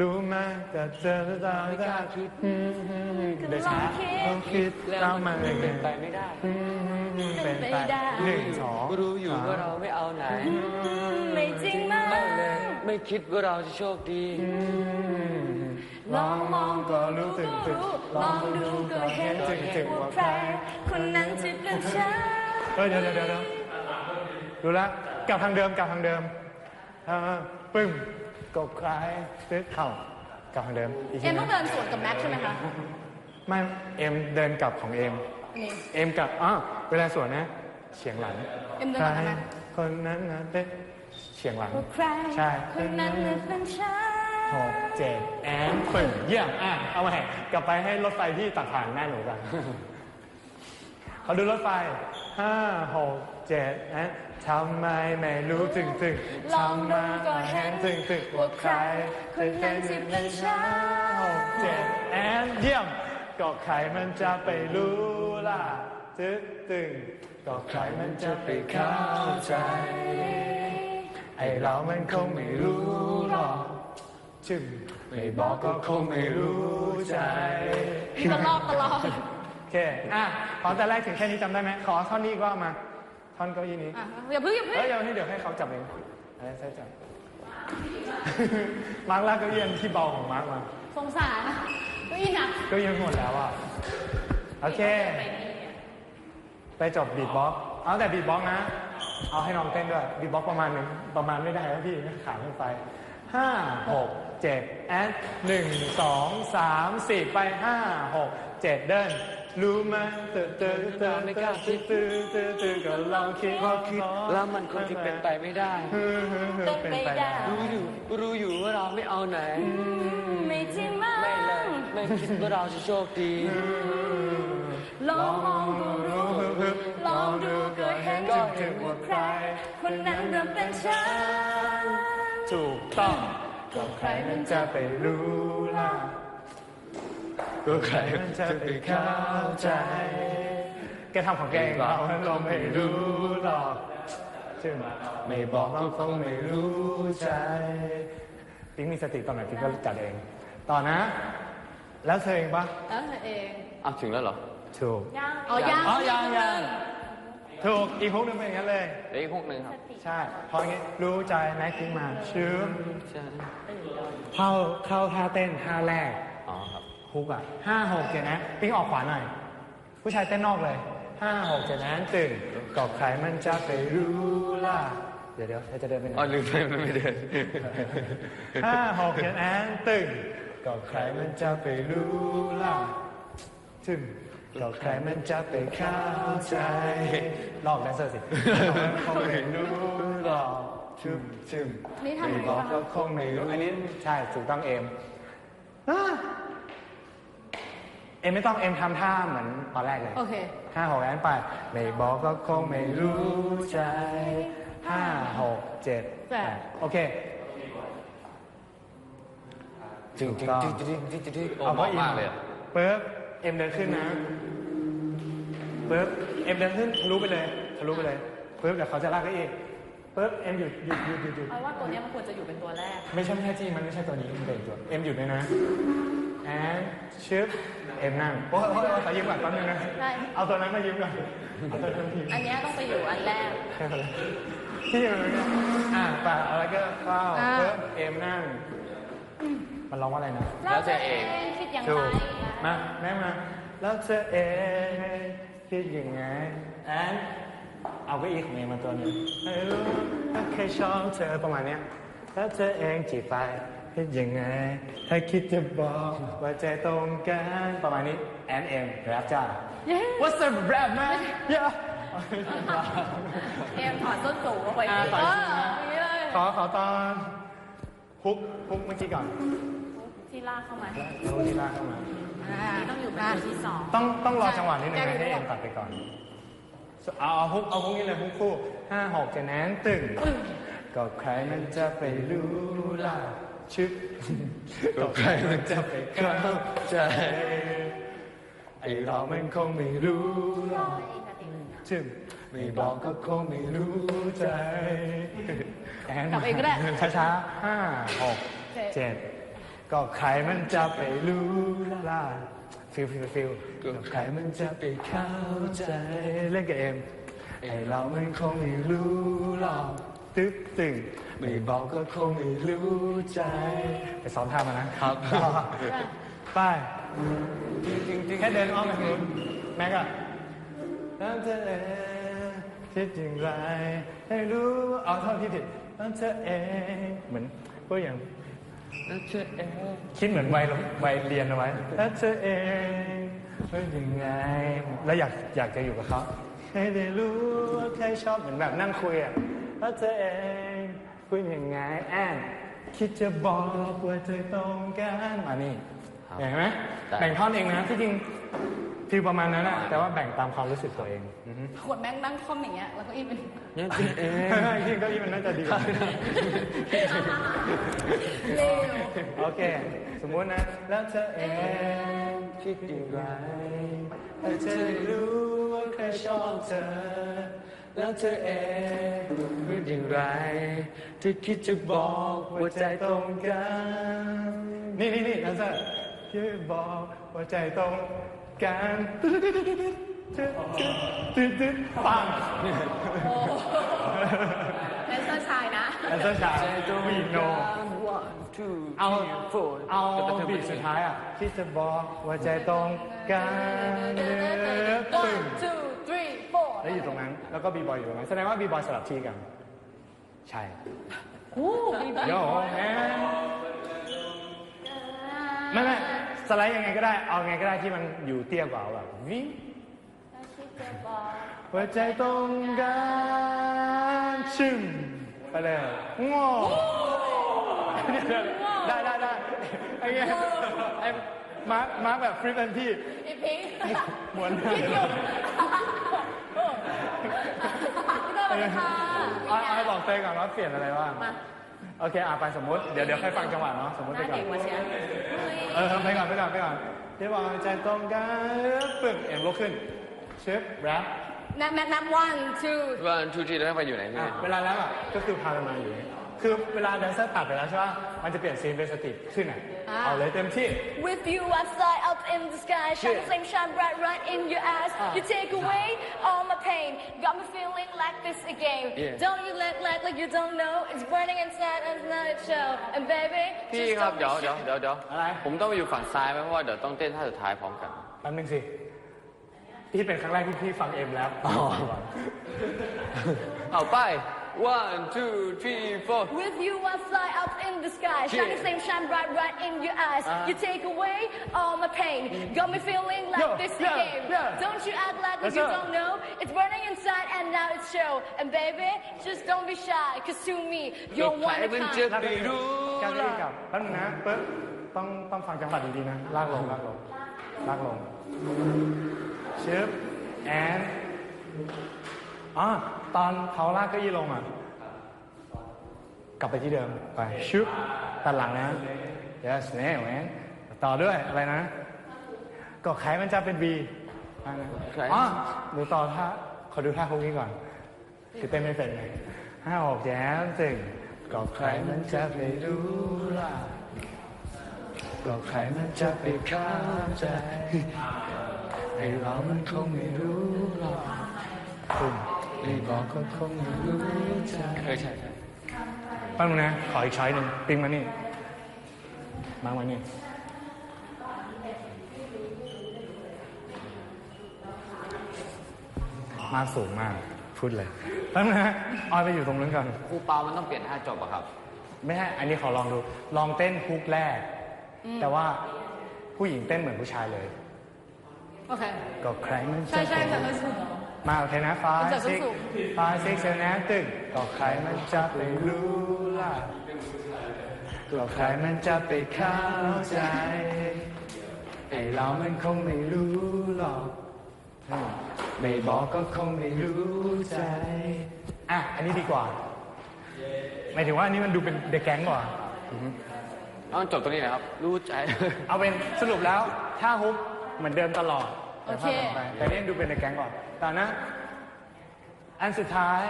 รู้ไหมแต่เจอแล้วตาไม่กล้าคิดเดี๋ยวช้าต้องคิดแล้วมันเป็นไปไม่ได้เป็นไปหนึ่งสองรู้อยู่ว่าเราไม่เอาไหน ไม่จริงมั้ไม่เลยไม่คิดว่าเราจะโชคดีลองมองก็รู้สึกถึงลองดูก็เห็นถึงถึงว่าใครคนนั้นที่เป็นฉันเฮ้ยเดี๋ยวเดี๋ยวเดี๋ยวดูแลวกลับทางเดิมกลับทางเดิมเออปึ้ม กบคล้ายซึกเข่ากลับทางเดิมอีกทีเอ็มต้องนะเดินสวนกับแม็กซ์ใช่ไหมคะ ไม่เอ็มเดินกลับของเอ็ม นี่ เอ็มกลับอ้าวเวลาสวนนะเฉียงหลังเอ็มเดินใครกลับกับแม็กซ์ คนนั้นนะเต้เฉียงหลัง ว่าใครใช่ คนนั้นน่ะเป็นฉันหกเจ็ดแอนปึ้งเยี่ยมอะเอามาให้กลับไปให้รถไฟที่ตัดผ่านหน้าหนูกันเขาดูรถไฟห้าหกเจ็ดแอน ทำไมไม่รู้ถึงถึงลองดูก็เห็นถึงถึงว่าใครคนนั้นที่เป็นฉันหกเจ็ดแอนเยี่ยม ก็ใครมันจะไปรู้ล่ะตึ๊ดตึงก็ใครมันจะไปเข้าใจ ไอเรามันคงไม่รู้หรอกจึงไม่บอกก็คงไม่รู้ใจมีตลอดตลอดโอเคอะขอแต่แรกถึงแค่นี้จำได้ไหมขอท่อนนี้อีก็เอามา ท่อนเก้าอี้นี้อะอย่าเพิ่งอย่าเพิ่งเอ้ยเดี๋ยวให้เดี๋ยวให้เขาจับเองอะไรใช่จับ มาร์คลากเก้าอี้อันที่เบาของมาร์คมาสงสารเก็อีหนักเก็ยังหมดแล้วอะโอเค ไปจบบีทบ็อกซ์เอาแต่บีทบ็อกซ์นะ เอาให้น้องเต้นด้วยบีทบ็อกซ์ประมาณหนึ่งประมาณไม่ได้แล้วพี่ขาขึ้นไปห้าหกเจ็ดแอนหนึ่งสองสามสี่ไปห้าหกเจ็ดเดิน รู้ไหมเตอเตอเตอไม่กล้าคิด ตื้อตื้อตื้อก็ลองคิดพอคิดแล้วมันคงจะเป็นไปไม่ได้ เป็นไปได้ รู้อยู่รู้อยู่ว่าเราไม่เอาไหน ไม่จริงมั้ไม่เลยงไม่คิดว่าเราจะโชคดี ลองมองก็รู้ลองดูก็เห็นก็เห็นว่าใคร คนนั้นน่ะเป็นฉัน ถูกต้องก็ใครมันจะไปรู้ล่ะ ก็ใครมันจะไปเข้าใจ แกทำของแกเองเราเราไม่รู้หรอกซึ่งไม่บอกก็คงไม่รู้ใจปิ๊งมีสติตอนไหนปิ๊งก็จัดเอง ต่อนะ แล้วเธอเองปะแล้วเธอเองเอาถึงแล้วเหรอถูกอ๋อยังอ๋อยังยังถูกอีกฮุกหนึงเป็นอย่างนั้นเลยเดี๋ยวอีกพวกหนึ่งครับ ใช่เพราะงี้รู้ใจแม็กซ์มาชื่อใช่เข้าเข้าท่าเต้นท่าแรกอ๋อ ครับฮุกอะห้าหกเจ็ดนะปิ๊งออกขวาหน่อย ผู้ชายเต้นนอกเลยห้าหกเจ็ดนะตื่นกอบใครมันจะไปรู้ล่ะ เดี๋ยวเดี๋ยวเราจะเดินไปไหนอ๋อลืมไปมันไม่เดินห้าหกเจ็ดนะตื่นกอบใครมันจะไปรู้ล่ะถึงกอบใครมันจะไปเข้าใจลอกแดนเซอร์สิเขาไม่รู้หรอกชึมชึมนี่ทำไมไม่บอกคะก็คงไม่รู้ อันนี้ใช่ถูกต้องเอ็มอ่า เอ็มไม่ต้องเอ็มทำท่าเหมือนตอนแรกเลยโอเคห้าหกแอนไปไม่บอกก็คงไม่รู้ใจห้าหกเจ็ดแปดโอเคจริงจริงจริงจริงจริงจริงโอ้เอาเหเพราะมาะอินมากเลยอะปึ๊บเอ็มเดินขึ้นนะปึ๊บเอ็มเดินขึ้นทะลุไปเลยทะลุไปเลยปึ๊บเดี๋ยวเขาจะลากก็อีกปึ๊บเอ็มหยุดหยุดหยุดหยุดหยุดเอาว่าตัวเนี้ยมันควรจะอยู่เป็นตัวแรก ไม่ใช่ไม่ใช่ที่มันไม่ใช่ตัวนี้มันเป็นตัวเอ็มหยุดเลยนะ แอนชึบเอ็มนั่งโอ้ยโอ้ยโอ้ยขอยืมก่อนแป๊บนึงนะ ได้ เอาตัวนั้นมายืมก่อนเอาตัวนั้นมายืมอันเนี้ยต้องไปอยู่อันแรกแค่นั้นเลยที่มันเนี่ยอะป่ะอะไรก็เฝ้าอ่า เพิ่มเอ็มนั่ง มันร้องว่าอะไรนะ แล้วเธอเอง คิดยังถูไงกมาแม่มาแล้วเธอเองคิดยังไงแอนเอาเก็อีของเองมาตัวหนึงไม่รู้ถ้าเคยชอบเธอประมาณเนี้ยแล้วเธอเองจีบไป คิดยังไง ถ้าคิดจะบอกว่าใจตรงกันประมาณนี้แอนเอ็มแรปจ้าเย้ What's up rap man yeah เอ็มถอดส้นสูงออกไปอ่าเอถอดอส้นสูงนะอย่างนี้เลยขอขอตอนฮุกฮุกเมื่อกี้ก่อนที่ลากเข้ามาแล้วที่ลากเข้ามาอ่าต้องอยู่เป็นตัวที่สอง ต้องต้องรอจังหวะนิดนึงแก้นะไม่ให้รู้เอ็มตัดไปก่อน เอาเอาฮุกเอาฮุกนี้เลยฮุกคู่ห้าหกเจ็ดแนนตึง ก็ใครมันจะไปรู้ล่ะ ชึบก็ใครมันจะไปเข้าใจไอเรามันคงไม่รู้หรอกชึบไม่บอกก็คงไม่รู้ใจแอนกลับเองก็ได้ช้าๆห้าหกเจ็ดก็ใครมันจะไปรู้ล่ะฟิลฟิลฟิลก็ใครมันจะไปเข้าใจเล่นกับเอ็มไอเรามันคงไม่รู้หรอก ตึ๊กตึงไม่บอกก็คงไม่รู้ใจ ไปซ้อมท่ามานะครับ ไปแค่เดินอ้อมไปทางนู้นแม็กอะน้ำเธอเองคิดอย่างไร ให้รู้เอาเท่าที่ผิดน้ำเธอเองเหมือนพวกอย่างแล้วเชื่อเองคิดเหมือนวัยวัยเรียนเอาไว้แล้วเธอเองเป็นยังไง แล้วอยากอยากจะอยู่กับเขาให้ได้รู้ว่าใครชอบเหมือนแบบนั่งคุยอะ แล้วเธอเองคุยยังไงแอนคิดจะบอกว่าเธอต้องการมานี่เห็นไหมแบ่งท่อนเองนะที่จริงฟีลประมาณนั้นอะแต่ว่าแบ่งตามความรู้สึกตัวเองขวดแม่งนั่งคอมอย่างเงี้ยแล้วก็อีเป็นเนี่ยเชื่อเอง จริงเก็อีมันน่าจะดีกว่าเร็วโอเค สมมุตินะ แล้วเธอเองคิดอย่างไรให้เธอได้รู้ว่าใครชอบเธอ แล้วเธอเองคิดอย่างไรที่คิดจะบอกว่าใจตรงกัน นี่นี่นี่นะเธอคิดบอกว่าใจตรงกันตึ๊ดตึ๊ดตึ๊ดตึ๊ดปังแดนเซอร์ชายนะแล้วเธอชายผู้หญิงโน one two เอาเอาบีทสุดท้ายอะที่จะบอกว่าใจตรงกัน อยู่ตรงนั้น แล้วก็บีบอยอยู่ตรงนั้นแสดงว่าบีบอยสลับที่กัน ใช่อู้บีบีโย่แมนไม่ไม่สไลด์ยังไงก็ได้ เอาไงก็ได้ที่มันอยู่เตี้ยกว่าเอาแบบวิว่าใจตรงกันชึมไปเลยโง่ได้ได้ได้ไอ้เงี้ยไอ้มาร์คมาร์คแบบฟรีเป็นที่อีพิงหมวนคิดอยู่ พี่เตอร์สวัสดีค่ะเอาเอาบอกเตยก่อนว่าเปลี่ยนอะไรบ้างมาโอเคอะไปสมมติเดี๋ยวเดี๋ยวค่อยฟังจังหวะเนาะสมมติหไปน้าก่อเด็นกมาเชียร์เออไปก่อนไปก่อนไปก่อนที่บอกใจตรงกันปึกเอ็มลุกขึ้นชึบแรปนับนับนับ one two one two three แล้วไปอยู่ไหนพี่อะเวลาแล้วอะก็คือพามันมาอยู่นี่ คือเวลาแดนเซอร์ตัดไปแล้วใช่ป่ะ มันจะเปลี่ยนซีนเป็นสติขึ้นอะอ่าเอาเลยเต็มที่ With you I fly up in the sky Shine the same shine bright right in your eyes You take away all my pain Got me feeling like this again Yeah. Don't you let like like you don't know It's burning inside and not a show And baby พี่ just ครับ don't เดี๋ยว be เดี๋ยว shy เดี๋ยวเดี๋ยวอะไร ผมต้องไปอยู่ฝั่งซ้ายไหมเพราะว่าเดี๋ยวต้องเต้นท่าสุดท้ายพร้อมกัน แป๊บนึงสิ พี่เป็นครั้งแรกที่พี่ฟังเอ็มแล้ว เอาไป one two three four With you I fly up in the sky Shine the Yeah. same shine bright right in your eyes You take away all my pain Got me feeling like Yeah, this yeah, again yeah. Don't you act like That's you it. don't know It's burning inside and now it's show And baby just don't be shy Cause to me ก็ you're ใคร one of มัน kind จะไปรู้ แก้วได้กับแป๊บนึงนะปึ๊บต้องต้องฟังจังหวะดีๆนะ ลากลง ลากลง ลากลงชึบแอนอ๋อ ตอนเขาลากเก้าอี้ลงอะ กลับไปที่เดิมไปชึบตัดหลังนะ yes แน่แมนต่อด้วยอะไรนะ ก็ใครมันจะเป็นบีใครอ๋อหนูต่อท่าขอดูท่าพวกนี้ก่อน คือเต้นไม่เป็นไงห้าหกแย้มตึงก็ใครมันจะไปรู้ล่ะก็ใครมันจะไปเข้าใจไอเรามันคงไม่รู้หรอกตึง ไอบอกก็คงรู้ใจเออใช่ใช่ป๊บนึงนะ ขออีกช้อยหนึ่งปิงมานี่ มามานี่มาสูงมาก พูดเลยแป๊บนึงนะออยไปอยู่ตรงนั้นก่อน ครูเปามันต้องเปลี่ยนท่าจบอะครับ ไม่ใช่อันนี้ขอลองดู ลองเต้นฮุกแรก แต่ว่าผู้หญิงเต้นเหมือนผู้ชายเลย โอเค ก็ใครมันใช่ใช่แต่ไม่สุด มาโอเคนะฟ้ามันจะซิกสูงฟ้าซิกเซนแนตึงก็ใครมันจะไปรู้ล่ะก็ใครมันจะไปเข้าใจไอเรามันคงไม่รู้หรอกไม่บอกก็คงไม่รู้ใจอะอันนี้ดีกว่าหมายถึงว่าอันนี้มันดูเป็นเด็กแก๊งกว่าต้องจบตรงนี้นะครับ รู้ใจ เอาเป็นสรุปแล้วถ้าฮุกเหมือนเดิมตลอดโอเคแต่ภาพต่อไปแต่นี่ดูเป็นในแก๊งก่อน ตอนะ อันสุดท้าย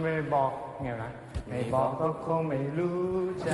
ไม่บอกไงนะไม่บอกก็คงไม่รู้ใจ